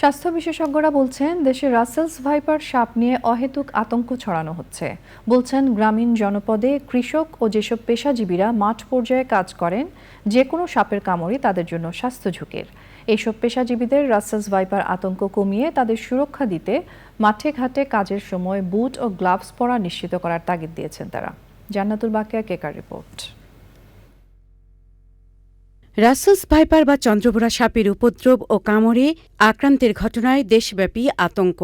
স্বাস্থ্য বিশেষজ্ঞরা বলছেন, দেশে রাসেলস ভাইপার সাপ নিয়ে অহেতুক আতঙ্ক ছড়ানো হচ্ছে। বলছেন, গ্রামীণ জনপদে কৃষক ও যেসব পেশাজীবীরা মাঠ পর্যায়ে কাজ করেন যে কোনো সাপের কামড়ে তাদের জন্য স্বাস্থ্য ঝুঁকির। এইসব পেশাজীবীদের রাসেলস ভাইপার আতঙ্ক কমিয়ে তাদের সুরক্ষা দিতে মাঠে ঘাটে কাজের সময় বুট ও গ্লাভস পরা নিশ্চিত করার তাগিদ দিয়েছেন তারা। জান্নাতুল বাকিয়া, কেকার রিপোর্ট। রাসেলস ভাইপার বা চন্দ্রবোরা সাপের উপদ্রব ও কামড়ে আক্রান্তের ঘটনায় দেশব্যাপী আতঙ্ক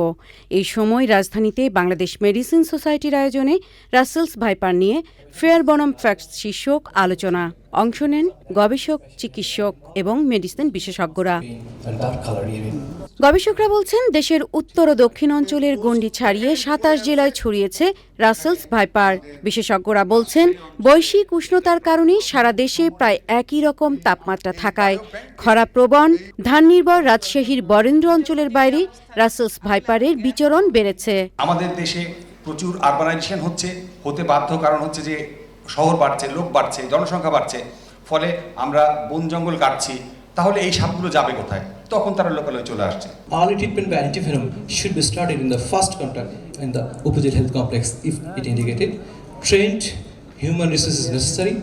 এই সময় রাজধানীতে বাংলাদেশ মেডিসিন সোসাইটির আয়োজনে রাসেলস ভাইপার নিয়ে ফেয়ার বনাম ফ্যাক্টস শীর্ষক আলোচনা অংশ নেন গবেষক, চিকিৎসক এবং মেডিসিন বিশেষজ্ঞরা. গবেষকরা বলছেন, দেশের উত্তর ও দক্ষিণ অঞ্চলের গণ্ডি ছাড়িয়ে সাতাশ জেলায় ছড়িয়েছে রাসেলস ভাইপার। বিশেষজ্ঞরা বলছেন, বৈশ্বিক উষ্ণতার কারণে সারা দেশে প্রায় একই রকম তাপমাত্রা থাকায় খরা প্রবণ, ধান নির্ভর রাজশাহীর বরেন্দ্র অঞ্চলের বাইরে রাসেলস ভাইপারের বিচরণ বেড়েছে। আমাদের দেশে প্রচুর আরবানাইজেশন হচ্ছে, হতে বাধ্য কারণ হচ্ছে যে শহর বাড়ছে, লোক বাড়ছে, জনসংখ্যা বাড়ছে। ফলে আমরা বন জঙ্গল কাটছি তাহলে এই সাপগুলো যাবে কোথায়? তখন তারা লোকালয়ে চলে আসছে। All treatment by antivenom should be first contact in the opposite health complex if it indicated trained human resources necessary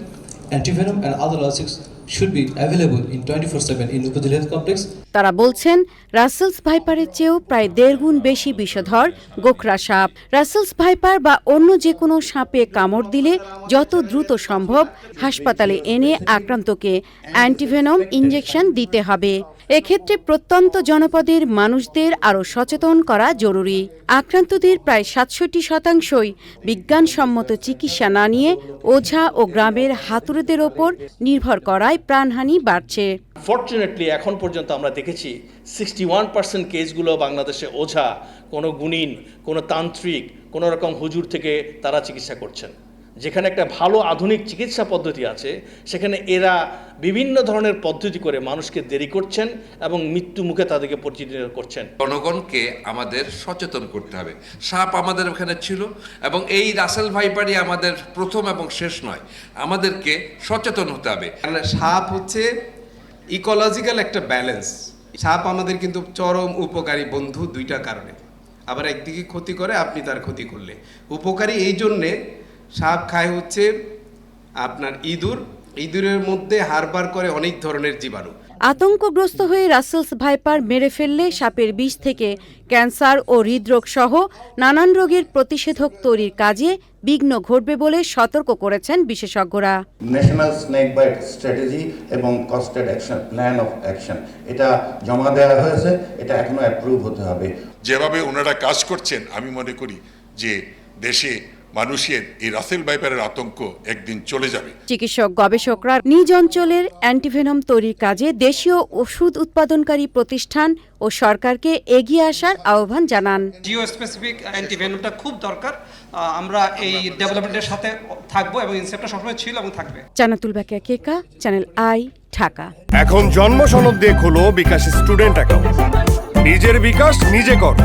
antivenom and other logistics should be available in 24/7 in Upajil Health Complex. তারা বলছেন রাসেলস ভাইপারের চেয়েও প্রায় দেড় গুণ বেশি বিষধর, গোখরা সাপ Russell's viper বা অন্য যে কোনো সাপে কামড় দিলে যত দ্রুত সম্ভব হাসপাতালে এনে আক্রান্তকে অ্যান্টিভেনম ইঞ্জেকশন দিতে হবে এক্ষেত্রে প্রত্যন্ত জনপদের মানুষদের আরও সচেতন করা জরুরি। আক্রান্তদের প্রায় সাতষট্টি শতাংশই বিজ্ঞানসম্মত চিকিৎসা না নিয়ে ওঝা ও গ্রামের হাতুড়েদের ওপর নির্ভর করায় প্রাণহানি বাড়ছে। ফর্চুনেটলি এখন পর্যন্ত আমরা দেখেছি সিক্সটি ওয়ান পার্সেন্ট কেসগুলো বাংলাদেশে ওঝা, কোনো গুণিন, কোনো তান্ত্রিক, কোনো রকম হুজুর থেকে তারা চিকিৎসা করছেন। যেখানে একটা ভালো আধুনিক চিকিৎসা পদ্ধতি আছে সেখানে এরা বিভিন্ন ধরনের পদ্ধতি করে মানুষকে দেরি করছেন এবং মৃত্যু মুখে তাদেরকে পরিচিত করছেন। জনগণকে আমাদের সচেতন করতে হবে। সাপ আমাদের ওখানে ছিল এবং এই রাসেল ভাইপারই আমাদের প্রথম এবং শেষ নয়। আমাদেরকে সচেতন হতে হবে। সাপ হচ্ছে ইকোলজিক্যাল একটা ব্যালেন্স সাপ আমাদের কিন্তু চরম উপকারী বন্ধু দুইটা কারণে। আবার একদিকে ক্ষতি করে আপনি তার ক্ষতি করলে। উপকারী এই জন্যে সাপ খায় হচ্ছে আপনার ইঁদুর। ইঁদুরের মধ্যে হারবার করে অনেক ধরনের জীবাণু। আতঙ্কগ্রস্ত হয়ে রাসেলস ভাইপার মেরে ফেললে সাপের বিষ থেকে ক্যান্সার ও হৃদরোগ সহ নানান রোগের প্রতিষেধক তৈরির কাজে বিঘ্ন ঘটবে বলে সতর্ক করেছেন বিশেষজ্ঞরা। ন্যাশনাল স্নেক বাইট স্ট্র্যাটেজি এবং costed action plan of action এটা জমা দেওয়া হয়েছে এটা এখনও অ্যাপ্রুভ হতে হবে। যেভাবে ওনারা কাজ করছেন আমি মনে করি যে দেশে মানুষের এই রাসেল ভাইপারের আতঙ্ক একদিন চলে যাবে। চিকিৎসক গবেষকরা নিজ অঞ্চলের অ্যান্টিভেনম তৈরির কাজে দেশীয় ওষুধ উৎপাদনকারী প্রতিষ্ঠান ও সরকারকে এগিয়ে আসার আহ্বান জানান। জিও স্পেসিফিক অ্যান্টিভেনমটা খুব দরকার। আমরা এই ডেভেলপমেন্টের সাথে থাকব এবং ইনসেপ্টটা সবসময় ছিল এবং থাকবে। Jannatul Bakiya Keka channel I Dhaka. এখন জন্ম সনদ দিয়ে খোলো বিকাশ স্টুডেন্ট অ্যাকাউন্ট। নিজের বিকাশ নিজে কর।